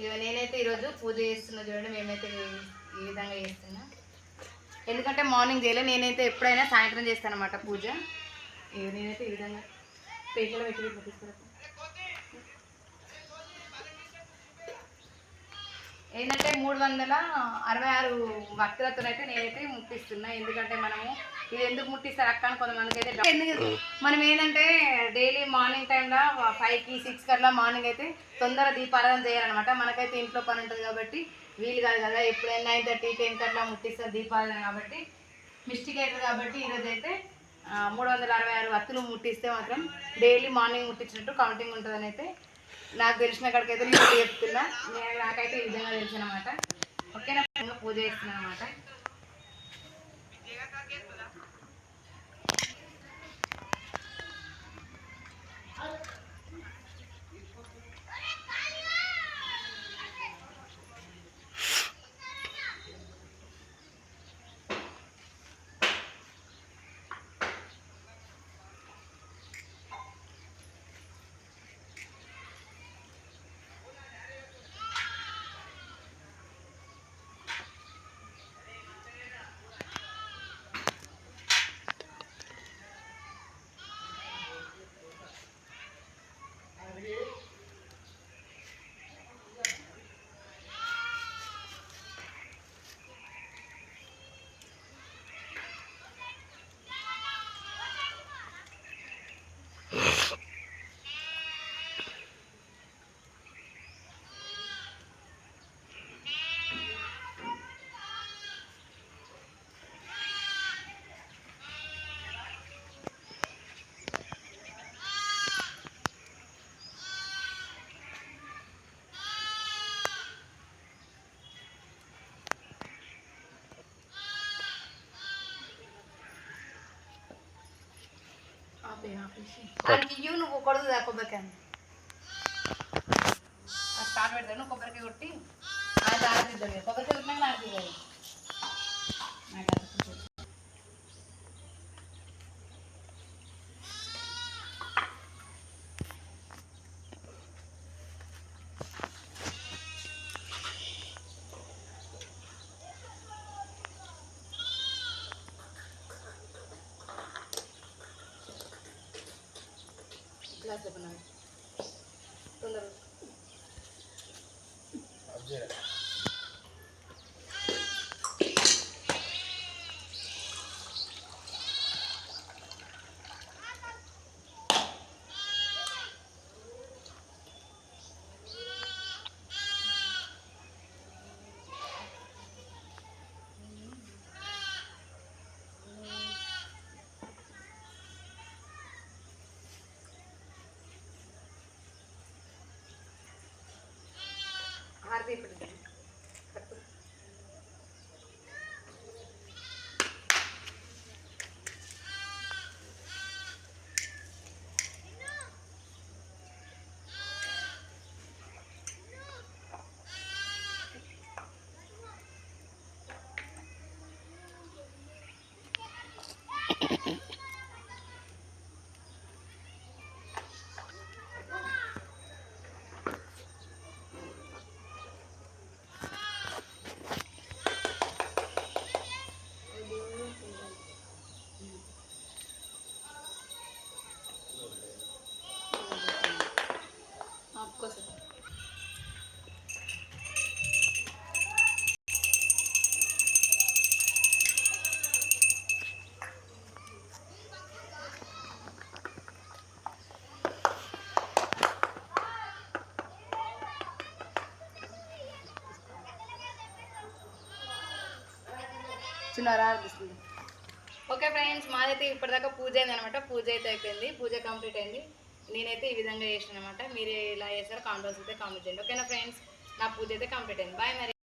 ఇక నేనైతే ఈరోజు పూజ చేస్తున్నా చూడండి మేమైతే ఈ విధంగా చేస్తున్నా. ఎందుకంటే మార్నింగ్ చేయలే నేనైతే ఎప్పుడైనా సాయంత్రం చేస్తాను అనమాట పూజ. ఇక నేనైతే ఈ విధంగా పేట్లో పెట్టి ఇట్లా ఏంటంటే మూడు వందల అరవై ఆరు భక్తులతోనైతే నేనైతే ముప్పిస్తున్నా ఎందుకంటే మనము ఇది ఎందుకు ముట్టిస్తారు అక్క అని కొంతమందికి అయితే. ఎందుకు మనం ఏంటంటే డైలీ మార్నింగ్ టైంలో ఫైవ్కి సిక్స్కి అట్లా మార్నింగ్ అయితే తొందర దీపారాధన చేయాలన్నమాట. మనకైతే ఇంట్లో పని ఉంటుంది కాబట్టి వీలు కాదు కదా. ఎప్పుడైనా నైన్ థర్టీ టెన్కి అట్లా ముట్టిస్తారు దీపారాధన కాబట్టి. మిస్టేక్ అవుతుంది కాబట్టి ఈరోజు అయితే మూడు వందల అరవై ఆరు వత్తులు ముట్టిస్తే మాత్రం డైలీ మార్నింగ్ ముట్టించినట్టు కౌంటింగ్ ఉంటుందని అయితే నాకు తెలిసిన కాడికి అయితే నేను చెప్తున్నా. నేను నాకైతే ఈ విధంగా తెలుసు అనమాట ఓకేనా? పూజ చేస్తున్నాను అనమాట ಹಾಕ್ತೀವಿ ಹಾಕ್ತೀವಿ ಕಟ್. ಇವನು ಕೊಡೋದು ಹಾಕೋಬೇಕಂತ ಅಷ್ಟು ಆಡ್ಬೇಡ್ದನು ಕೊಬ್ಬರಿಗೆ ಹುಟ್ಟಿ ಅದು ಆಡ್ತಿದ್ದೇವೆ ಕೊಬ್ಬರಿಗೆ ಹುಟ್ಟಿನಾಗ ಆಡ್ತಿದ್ದೇವೆ కొట్టినాక ఆడుతుంది నాకు అర్థం గ్లాస్ చెప్పండి తొందరగా ஆசைப்பட்டுட்டேன் చిన్నారా అనిపిస్తుంది. ఓకే ఫ్రెండ్స్ మాదైతే ఇప్పటిదాకా పూజ అయింది అనమాట పూజ అయితే అయిపోయింది. పూజ కంప్లీట్ అయింది. నేనైతే ఈ విధంగా చేసిన అనమాట మీరు ఇలా చేస్తారో కామెంట్ బాక్స్ అయితే కామెంట్ చేయండి. ఓకేనా ఫ్రెండ్స్? నా పూజ అయితే కంప్లీట్ అయింది. బాయ్ మరి.